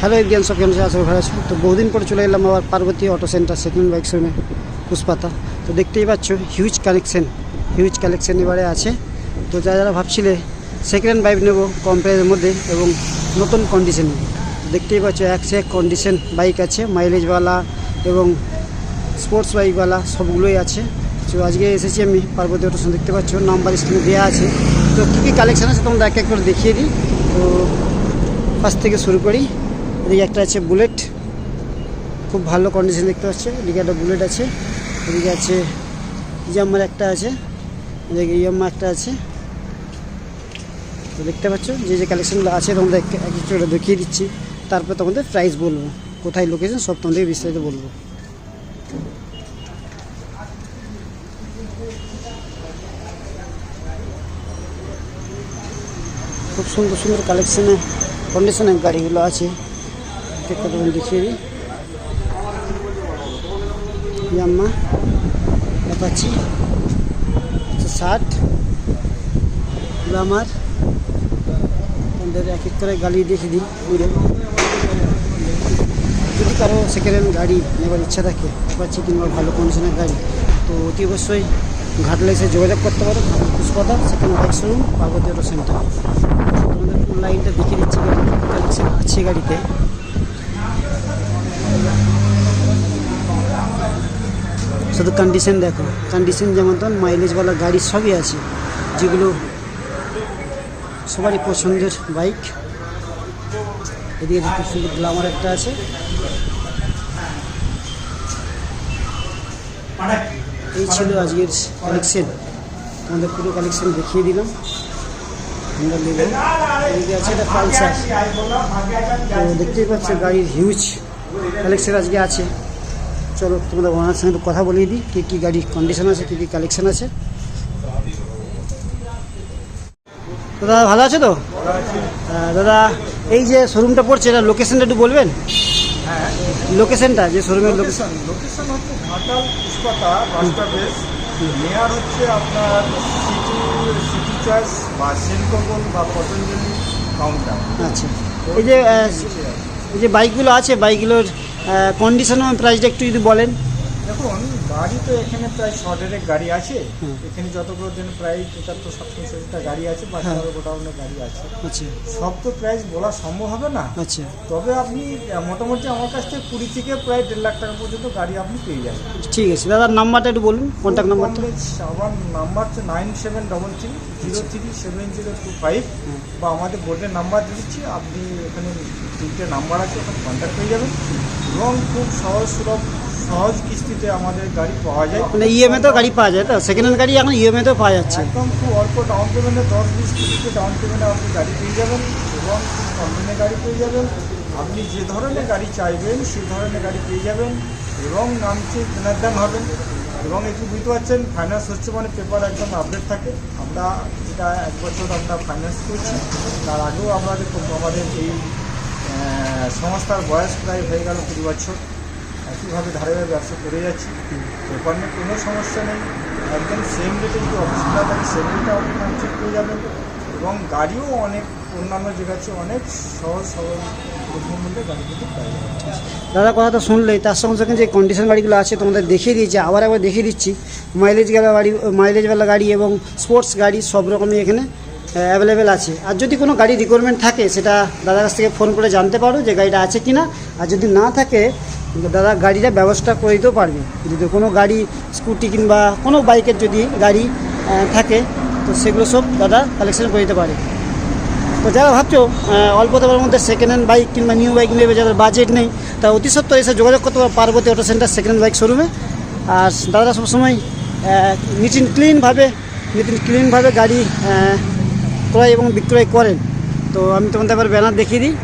Hello avian সব কেমন আছে ভালো আছো তো বহুদিন পরে চলে এলাম আবার Parvati auto centre second bike শোরুমে পুষ্পাতা তো দেখতেই পাচ্ছ হিউজ কালেকশন হিউজ কালেকশন এবারে আছে তো যারা যারা ভাবছিলে সেকেন্ড বাইক নেব কম প্রাইসের মধ্যে এবং নতুন কন্ডিশনে দেখতেই পাচ্ছ এক সে কন্ডিশন বাইক আছে মাইলেজওয়ালা এবং স্পোর্টস বাইকওয়ালা সবগুলোই আছে তো আজকে এসেছি আমি পার্বতী অটো দেখতে পাচ্ছ নাম্বার স্ক্রিনে দেওয়া আছে তো কী কী কালেকশন আছে তোমরা এক এক করে দেখিয়ে দিই তো ফার্স্ট থেকে শুরু করি এদিকে একটা আছে বুলেট। খুব ভালো কন্ডিশন দেখতে পাচ্ছে এদিকে একটা বুলেট আছে, এদিকে আছে ইয়াম্মার একটা আছে, এদিকে ইয়াম্মা একটা আছে। তো দেখতে পাচ্ছ, যে যে কালেকশনগুলো আছে, তোমাদের এক এক একটু দেখিয়ে দিচ্ছি। তারপর তোমাদের প্রাইস বলব, কোথায় লোকেশন সব তোমাদের বিস্তারিত বলব। খুব সুন্দর সুন্দর কালেকশনে কন্ডিশনের গাড়িগুলো আছে। একটা তোমাকে দেখিয়ে দিই ইয়াম্মা, অ্যাপাচি ষাট গ্লামার। আমাদের এক এক করে গাড়ি দেখে দিই যদি কারও সেকেন্ড হ্যান্ড গাড়ি নেবার ইচ্ছা থাকে, অ্যাপাচি কিংবা ভালো কন্ডিশনের গাড়ি, তো অতি অবশ্যই ঘাটলে এসে যোগাযোগ করতে পারো পুষ্পদা সেখানে বাইক শোরুম পার্বতী সেন্টার তোমাদের লাইনটা দেখিয়ে দিচ্ছি গাড়ি আছে গাড়িতে। শুধু কন্ডিশন দেখো। কন্ডিশন যেমন তখন মাইলেজওয়ালা গাড়ি সবই আছে। যেগুলো সবারই পছন্দের বাইক এদিকে খুব সুন্দর গ্লামার একটা আছে। এই ছিল আজকের কালেকশন তোমাদের পুরো কালেকশন দেখিয়ে দিলাম। এদিকে আছে একটা পালসার তো দেখতেই পাচ্ছ, গাড়ির হিউজ কালেকশন আজকে আছে। চলো তোমাদের ওনার সঙ্গে একটু কথা বলিয়ে দিই কী কী গাড়ির কন্ডিশন আছে কী কী কালেকশন আছে। দাদা ভালো আছে তো? দাদা এই যে শোরুমটা পড়ছে এটা লোকেশনটা একটু বলবেন? লোকেশনটা যে শোরুমের লোকেশন লোকেশন হচ্ছে ঘাটাল পুষ্পাতা বাসটা বেস নেয়ার হচ্ছে আপনার সিটি সিটি চয়েস বা বা পতঞ্জলি কাউন্টার আচ্ছা। এই যে এই যে বাইকগুলো আছে বাইকগুলোর কন্ডিশন প্রাইসটা একটু যদি বলেন। দেখুন গাড়ি তো এখানে প্রায় শর্টের গাড়ি আছে। এখানে যতগুলো দিন প্রায় পঁচাত্তর সাতষট্টিটা গাড়ি আছে বা। গোটাউনের গাড়ি আছে। আচ্ছা। সব তো প্রাইস বলা সম্ভব হবে না। আচ্ছা। তবে আপনি মোটামুটি আমার কাছ থেকে কুড়ি থেকে প্রায় দেড় লাখ টাকা পর্যন্ত গাড়ি আপনি পেয়ে যাবেন। ঠিক আছে দাদার নাম্বারটা একটু বলুন কন্ট্যাক্ট বেশ আমার নাম্বার হচ্ছে nine seven double three zero three seven zero two five. বা আমাদের বোর্ডের নাম্বার দিচ্ছি আপনি এখানে তিনটে নাম্বার আছে ওখানে কন্ট্যাক্ট হয়ে যাবেন। এবং খুব সহজ সুলভ সহজ কিস্তিতে আমাদের গাড়ি পাওয়া যায়। মানে ইএমএ তো গাড়ি পাওয়া যায় তো? সেকেন্ড হ্যান্ড গাড়ি এখন ইএমএ তো পাওয়া যাচ্ছে। একদম খুব অল্প ডাউন পেমেন্টে দশ বিশ কিস্তিতে ডাউন পেমেন্টে আপনি গাড়ি পেয়ে যাবেন এবং কম দিনে গাড়ি পেয়ে যাবেন। আপনি যে ধরনের গাড়ি চাইবেন সেই ধরনের গাড়ি পেয়ে যাবেন এবং নামছে কেনার দাম হবেন এবং একটু বুঝতে পারছেন ফাইন্যান্স হচ্ছে মানে পেপার একদম আপডেট থাকে। আমরা যেটা এক বছর আমরা ফাইন্যান্স করছি তার আগেও আমাদের আমাদের এই সংস্থার বয়স প্রায় হয়ে গেল কুড়ি বছর। একইভাবে ধারাবাহিক ব্যবসা করে যাচ্ছি নিয়ে কোনো সমস্যা নেই। একদম সেম রেটে যদি অফিসটা থাকে সেম রেটে আপনি চেক করে যাবেন এবং গাড়িও অনেক, অন্যান্য জায়গার চেয়ে অনেক সহজ সরল দাদা কথা তো শুনলেই, তার সঙ্গে সঙ্গে যে কন্ডিশন গাড়িগুলো আছে, তোমাদের দেখিয়ে দিয়েছি, আবার একবার দেখিয়ে দিচ্ছি। মাইলেজ গেলা গাড়ি মাইলেজওয়ালা গাড়ি এবং স্পোর্টস গাড়ি সব রকমই এখানে অ্যাভেলেবেল আছে। আর যদি কোনো গাড়ি রিকোয়ারমেন্ট থাকে, সেটা দাদার কাছ থেকে ফোন করে জানতে পারো যে গাড়িটা আছে কি না আর যদি না থাকে দাদা, গাড়িটা ব্যবস্থা করে দিতেও পারবে। যদি কোনো গাড়ি, স্কুটি কিংবা কোনো বাইকের যদি গাড়ি থাকে, তো সেগুলো সব দাদা কালেকশন করে দিতে পারে। তো যারা ভাবছ অল্প দামের মধ্যে সেকেন্ড হ্যান্ড বাইক কিংবা নিউ বাইক নেবে, যাদের বাজেট নেই, তা অতি সত্ত্বর এসে যোগাযোগ করতে পারো Parvati auto centre second hand bike শোরুমে আর দাদারা সবসময় নিট অ্যান্ড ক্লিনভাবে নিট অ্যান্ড ক্লিনভাবে গাড়ি ক্রয় এবং বিক্রয় করেন। তো আমি তোমাদের এবার ব্যানার দেখিয়ে দিই।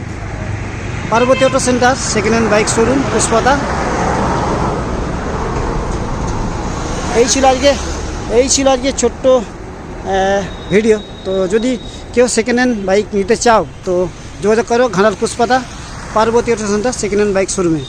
Parvati auto centre second hand bike showroom পুষ্পতা। এই ছিল আজকে, এই ছিল আজকে ছোট্ট ভিডিও তো যদি কেউ সেকেন্ড হ্যান্ড বাইক নিতে চাও, তো যোগাযোগ করো ঘানার পুষ্পাতা, Parvati auto centre second hand bike শোরুমে